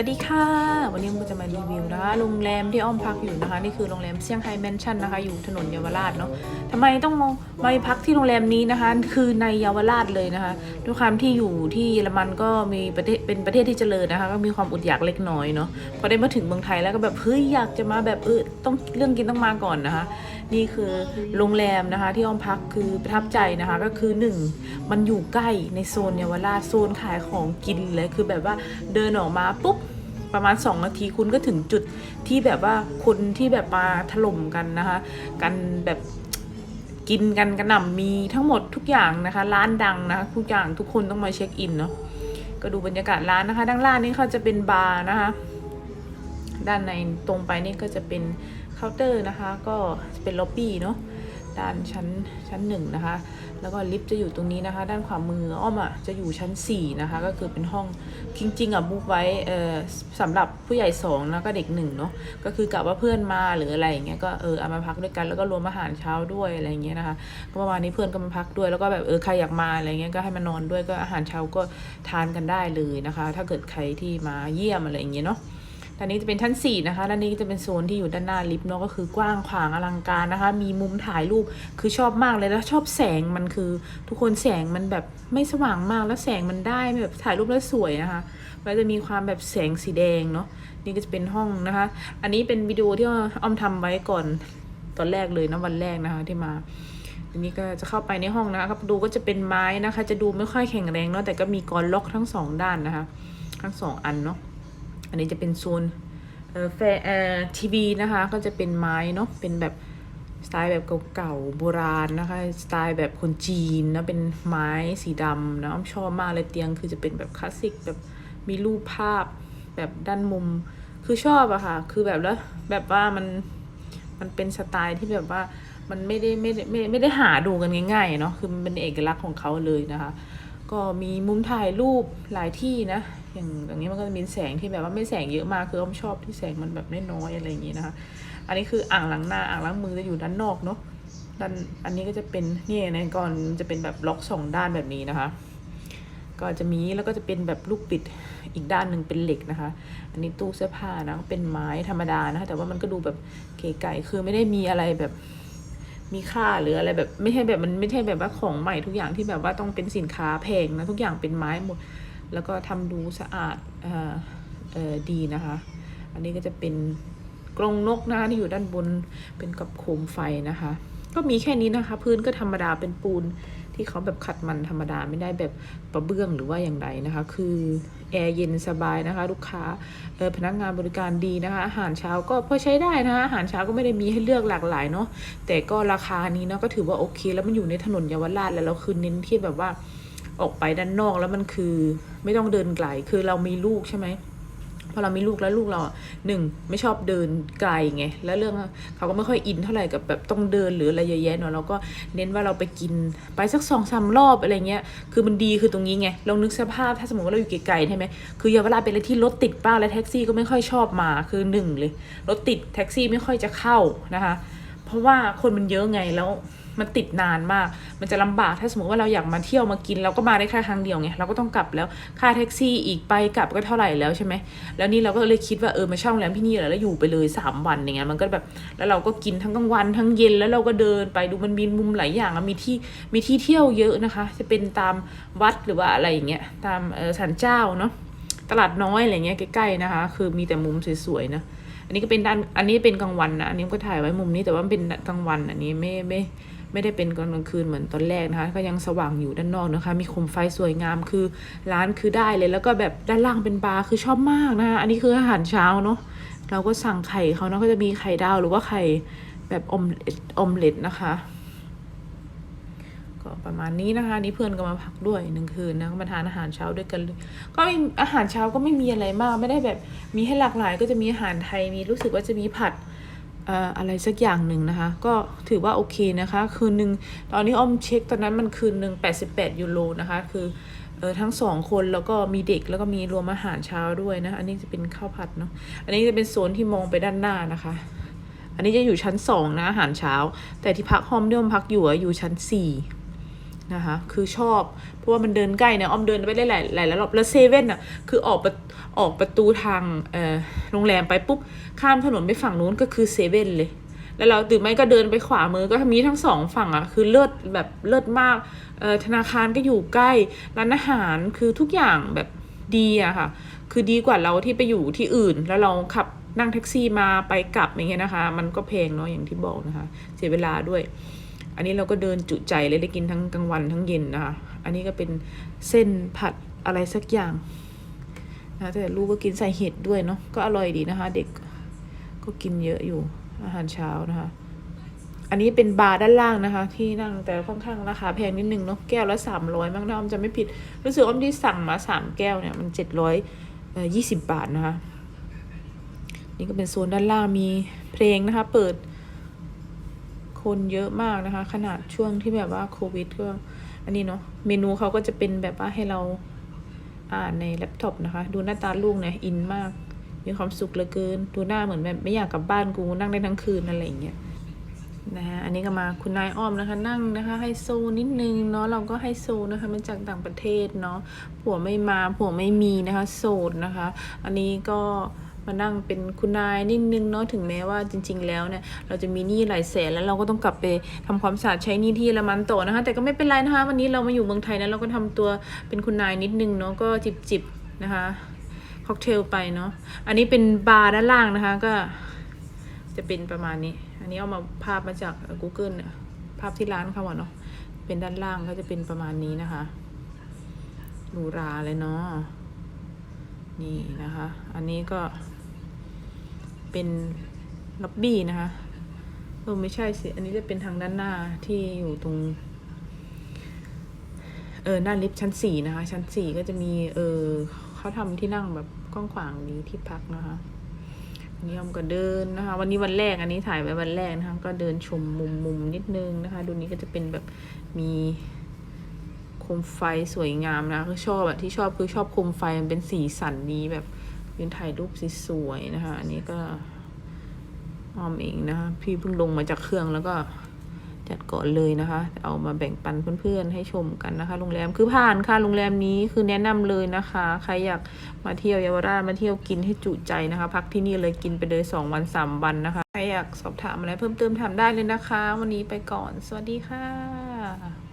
วัสดีค่ะ วันนี้ผมจะมารีวิวนะคะโรงแรมที่อ้อมพักอยู่นะคะ นี่คือโรงแรมเซี่ยงไฮ้แมนชั่นนะคะ อยู่ถนนเยาวราชเนาะทำไมต้องมาพักที่โรงแรมนี้นะคะ คือในเยาวราชเลยนะคะด้วยความที่อยู่ที่เยอรมันก็มีประเทศเป็นประเทศที่เจริญนะคะ ก็มีความอดอยากเล็กน้อยเนาะพอได้มาถึงเมืองไทยแล้วก็แบบเฮ้ยอยากจะมาแบบเออต้องเรื่องกินต้องมาก่อนนะคะ นี่คือโรงแรมนะคะที่อ้อมพักคือประทับใจนะคะก็คือหนึ่งมันอยู่ใกล้ในโซนเยาวราชโซนขายของกินเลยคือแบบว่าเดินออกมาปุ๊บประมาณ 2 นาทีคุณก็ถึงจุดที่แบบว่าคนที่แบบมาถล่มกันนะคะ กันแบบกินกันกระหน่ำมีทั้งหมดทุกอย่างนะคะ ร้านดังนะคะทุกอย่างทุกคนต้องมาเช็คอินเนาะก็ดูบรรยากาศร้านนะคะ ด้านล่างนี่เขาจะเป็นบาร์นะคะ ด้านในตรงไปนี่ก็จะเป็น เคาน์เตอร์นะคะก็เป็นล็อบบี้เนาะด้านชั้นชั้นหนึ่งนะคะ แล้วก็ลิฟต์จะอยู่ตรงนี้นะคะ ด้านขวามืออ้อมอะจะอยู่ชั้น 4 นะคะ ก็คือเป็นห้องจริงๆอะบุ๊กไว้เอ่อสำหรับผู้ใหญ่2แล้วก็เด็กหนึ่งเนาะก็คือกะว่าเพื่อนมาหรืออะไรอย่างเงี้ยก็เออเอามาพักด้วยกันแล้วก็รวมอาหารเช้าด้วยอะไรอย่างเงี้ยนะคะก็ประมาณนี้เพื่อนก็มาพักด้วยแล้วก็แบบเออใครอยากมาอะไรเงี้ยก็ให้มานอนด้วยก็อาหารเช้าก็ทานกันได้เลยนะคะ ถ้าเกิดใครที่มาเยี่ยมอะไรอย่างเงี้ยเนาะ ด้านนี้จะเป็นชั้น 4 นะคะ ด้านนี้จะเป็นโซนที่อยู่ด้านหน้าลิฟต์เนาะก็คือกว้างขวางอลังการนะคะ มีมุมถ่ายรูปคือชอบมากเลยแล้วชอบแสงมันคือ ทุกคนแสงมันแบบไม่สว่างมากแล้วแสงมันได้แบบถ่ายรูปแล้วสวยนะคะแล้วจะมีความแบบแสงสีแดงเนาะนี่ก็จะเป็นห้องนะคะ อันนี้เป็นวิดีโอที่อ้อมทำไว้ก่อนตอนแรกเลยนะวันแรกนะคะที่มาทีนี้ก็จะเข้าไปในห้องนะคะประตูก็จะเป็นไม้นะคะ จะดูไม่ค่อยแข็งแรงเนาะแต่ก็มีกรอนล็อกทั้งสองด้านนะคะ ทั้งสองอันเนาะ อันนี้จะเป็นโซนเอ่อแฟเอ่อทีวีนะคะก็จะเป็นไม้เนาะเป็นแบบสไตล์แบบเก่าๆโบราณนะคะสไตล์แบบคนจีนนะเป็นไม้สีดำนะชอบมากเลยเตียงคือจะเป็นแบบคลาสสิกแบบมีรูปภาพแบบด้านมุมคือชอบอะค่ะคือแบบแล้วแบบว่ามันมันเป็นสไตล์ที่แบบว่ามันไม่ได้ไม่ได้ไม่ไม่ได้หาดูกันง่ายๆเนาะคือมันเป็นเอกลักษณ์ของเขาเลยนะคะ ก็มีมุมถ่ายรูปหลายที่นะ อย่างอย่างนี้มันก็จะมีแสงที่แบบว่าไม่แสงเยอะมากคืออ้อมชอบที่แสงมันแบบน้อยๆอะไรอย่างนี้นะคะ อันนี้คืออ่างล้างหน้าอ่างล้างมือจะอยู่ด้านนอกเนาะด้านอันนี้ก็จะเป็นนี่ในก่อนจะเป็นแบบล็อกสองด้านแบบนี้นะคะ ก็จะมีแล้วก็จะเป็นแบบลูกปิดอีกด้านหนึ่งเป็นเหล็กนะคะ อันนี้ตู้เสื้อผ้านะเป็นไม้ธรรมดานะคะแต่ว่ามันก็ดูแบบเก๋ไก่คือไม่ได้มีอะไรแบบมีค่าหรืออะไรแบบไม่ใช่แบบมันไม่ใช่แบบว่าของใหม่ทุกอย่างที่แบบว่าต้องเป็นสินค้าแพงนะทุกอย่างเป็นไม้หมด แล้วก็ทำดูสะอาดอ่อเออดีนะคะ อันนี้ก็จะเป็นกรงนกนะคะที่อยู่ด้านบนเป็นกับโคมไฟนะคะ ก็มีแค่นี้นะคะ พื้นก็ธรรมดาเป็นปูนที่เขาแบบขัดมันธรรมดาไม่ได้แบบประเบื้องหรือว่าอย่างไรนะคะ คือแอร์เย็นสบายนะคะ ลูกค้าเออพนักงานบริการดีนะคะ อาหารเช้าก็พอใช้ได้นะคะอาหารเช้าก็ไม่ได้มีให้เลือกหลากหลายเนาะแต่ก็ราคานี้เนาะก็ถือว่าโอเค แล้วมันอยู่ในถนนเยาวราชแล้วเราคือเน้นที่แบบว่า ออกไปด้านนอกแล้วมันคือไม่ต้องเดินไกล คือเรามีลูกใช่ไหมพอเรามีลูกแล้วลูกเราหนึ่งไม่ชอบเดินไกลไงแล้วเรื่องเขาก็ไม่ค่อยอินเท่าไหร่กับแบบต้องเดินหรืออะไรเยอะแยะเนาะเราก็เน้นว่าเราไปกินไปสักสองสามรอบอะไรเงี้ยคือมันดีคือตรงนี้ไงลองนึกสภาพถ้าสมมติว่าเราอยู่ไกลๆใช่ไหมคือเยาวราชเป็นอะไรที่รถติดป้าและแท็กซี่ก็ไม่ค่อยชอบมาคือหนึ่งเลยรถติดแท็กซี่ไม่ค่อยจะเข้านะคะ เพราะว่าคนมันเยอะไงแล้ว มันติดนานมาก มันจะลำบากถ้าสมมติว่าเราอยากมาเที่ยวมากิน เราก็มาได้แค่ครั้งเดียวไงเราก็ต้องกลับแล้วค่าแท็กซี่อีกไปกลับก็เท่าไหร่แล้วใช่ไหมแล้วนี่เราก็เลยคิดว่าเออมาเช่าโรงแรมที่นี่แหละแล้วอยู่ไปเลยสามวันอย่างเงี้ยมันก็แบบแล้วเราก็กินทั้งกลางวันทั้งเย็นแล้วเราก็เดินไปดูมันมีมุมหลายอย่างมีที่มีที่เที่ยวเยอะนะคะ จะเป็นตามวัดหรือว่าอะไรอย่างเงี้ยตามออศาลเจ้าเนาะตลาดน้อยอะไรเงี้ยใกล้ๆนะคะ คือมีแต่มุมสวยๆนะอันนี้ก็เป็นด้านอันนี้เป็นกลางวันนะอันนี้ก็ถ่ายไว้มุมนี้แต่ว่าเป็นกลางวันอันนี้ไม่ไม่ ไม่ได้เป็นกลางคืนเหมือนตอนแรกนะคะ ก็ยังสว่างอยู่ด้านนอกนะคะ มีโคมไฟสวยงามคือร้านคือได้เลย แล้วก็แบบด้านล่างเป็นบาร์คือชอบมากนะคะอันนี้คืออาหารเช้าเนาะเราก็สั่งไข่เขาเนาะก็จะมีไข่ดาวหรือว่าไข่แบบอมอมเล็ตนะคะก็ประมาณนี้นะคะนี่เพื่อนก็มาพักด้วยหนึ่งคืนนะก็มาทานอาหารเช้าด้วยกันก็ม่อาหารเช้าก็ไม่มีอะไรมาก ไม่ได้แบบมีให้หลากหลาย ก็จะมีอาหารไทยมีรู้สึกว่าจะมีผัด อะไรสักอย่างหนึ่งนะคะ ก็ถือว่าโอเคนะคะ คืนหนึ่งตอนนี้อ้อมเช็คตอนนั้นมันคืนหนึ่ง88 ยูโรนะคะ คือเออทั้งสองคนแล้วก็มีเด็กแล้วก็มีรวมอาหารเช้าด้วยนะ อันนี้จะเป็นข้าวผัดเนาะอันนี้จะเป็นโซนที่มองไปด้านหน้านะคะ อันนี้จะอยู่ชั้นสองนะอาหารเช้า แต่ที่พักห้องที่อ้อมพักอยู่อะอยู่ชั้นสี่นะคะ คือชอบ เพราะว่ามันเดินใกล้เนี่ยอ้อมเดินไปได้หลายหลายรอบแล้วเซเว่นอะคือออกประ ออกประตูทางโรงแรมไปปุ๊บข้ามถนนไปฝั่งนู้นก็คือเซเว่นเลย แล้วเราตื่นไม่ก็เดินไปขวามือก็มีทั้งสองฝั่งอะคือเลิศแบบเลิศมากธนาคารก็อยู่ใกล้ร้านอาหารคือทุกอย่างแบบดีอะค่ะ คือดีกว่าเราที่ไปอยู่ที่อื่น แล้วเราขับนั่งแท็กซี่มาไปกลับอย่างเงี้ยนะคะ มันก็แพงเนาะอย่างที่บอกนะคะ เสียเวลาด้วย อันนี้เราก็เดินจุใจเลยได้กินทั้งกลางวันทั้งเย็นนะคะ อันนี้ก็เป็นเส้นผัดอะไรสักอย่าง นะแต่ลูกก็กินใส่เห็ดด้วยเนาะก็อร่อยดีนะคะ เด็กก็กินเยอะอยู่อาหารเช้านะคะ อันนี้เป็นบาร์ด้านล่างนะคะ ที่นั่งแต่ค่อนข้างราคาแพงนิดนึงเนาะแก้วละสามร้อยมั้งนะอมจะไม่ผิดรู้สึกอ้อมที่สั่งมาสามแก้วเนี่ยมันเจ็ดร้อยยี่สิบบาทนะคะ นี่ก็เป็นโซนด้านล่างมีเพลงนะคะ เปิดคนเยอะมากนะคะ ขนาดช่วงที่แบบว่าโควิดก็อันนี้เนาะเมนูเขาก็จะเป็นแบบว่าให้เรา อ่านในแล็ปท็อปนะคะ ดูหน้าตาลูกเนี่ยอินมาก มีความสุขเหลือเกิน ดูหน้าเหมือนแบบไม่อยากกลับบ้านกูนั่งได้ทั้งคืนอะไรอย่างเงี้ยนะฮะอันนี้ก็มาคุณนายอ้อมนะคะ นั่งนะคะไฮโซนิดนึงเนาะเราก็ไฮโซนะคะมาจากต่างประเทศเนาะผัวไม่มาผัวไม่มีนะคะ โสดนะคะ อันนี้ก็ มานั่งเป็นคุณนายนิดนึงเนาะถึงแม้ว่าจริง ๆ แล้วเนี่ยเราจะมีหนี้หลายแสนแล้วเราก็ต้องกลับไปทำความสะอาดใช้หนี้ที่เยอรมันต่อนะคะแต่ก็ไม่เป็นไรนะคะวันนี้เรามาอยู่เมืองไทยนะเราก็ทำตัวเป็นคุณนายนิดนึงเนาะก็จิบๆนะคะค็อกเทลไปเนาะอันนี้เป็นบาร์ด้านล่างนะคะก็จะเป็นประมาณนี้ อันนี้เอามาภาพมาจาก Google เนี่ยภาพที่ร้านเขาอะเนาะเป็นด้านล่างก็จะเป็นประมาณนี้นะคะหรูหราเลยเนาะนี่นะคะ อันนี้ก็ เป็นล็อบบี้นะคะเออไม่ใช่สิ อันนี้จะเป็นทางด้านหน้าที่อยู่ตรง เออหน้าลิฟต์ชั้นสี่นะคะ ชั้นสี่ก็จะมี เออเขาทำที่นั่งแบบกว้างขวางดีที่พักนะคะวันนี้ออมก็เดินนะคะ วันนี้วันแรกอันนี้ถ่ายไว้วันแรกนะคะ ก็เดินชมมุมมุมนิดนึงนะคะ ดูนี้ก็จะเป็นแบบมีโคมไฟสวยงามนะคือชอบอะที่ชอบคือชอบโคมไฟมันเป็นสีสันดีแบบ ยืนถ่ายรูปสวยๆนะคะ อันนี้ก็ออมเองนะคะ พี่เพิ่งลงมาจากเครื่องแล้วก็จัดก่อนเลยนะคะ เอามาแบ่งปันเพื่อนๆให้ชมกันนะคะ โรงแรมคือผ่านค่ะ โรงแรมนี้คือแนะนำเลยนะคะ ใครอยากมาเที่ยวเยาวราชมาเที่ยวกินให้จุใจนะคะ พักที่นี่เลยกินไปเลยสองวันสามวันนะคะ ใครอยากสอบถามอะไรเพิ่มเติมถามได้เลยนะคะ วันนี้ไปก่อน สวัสดีค่ะ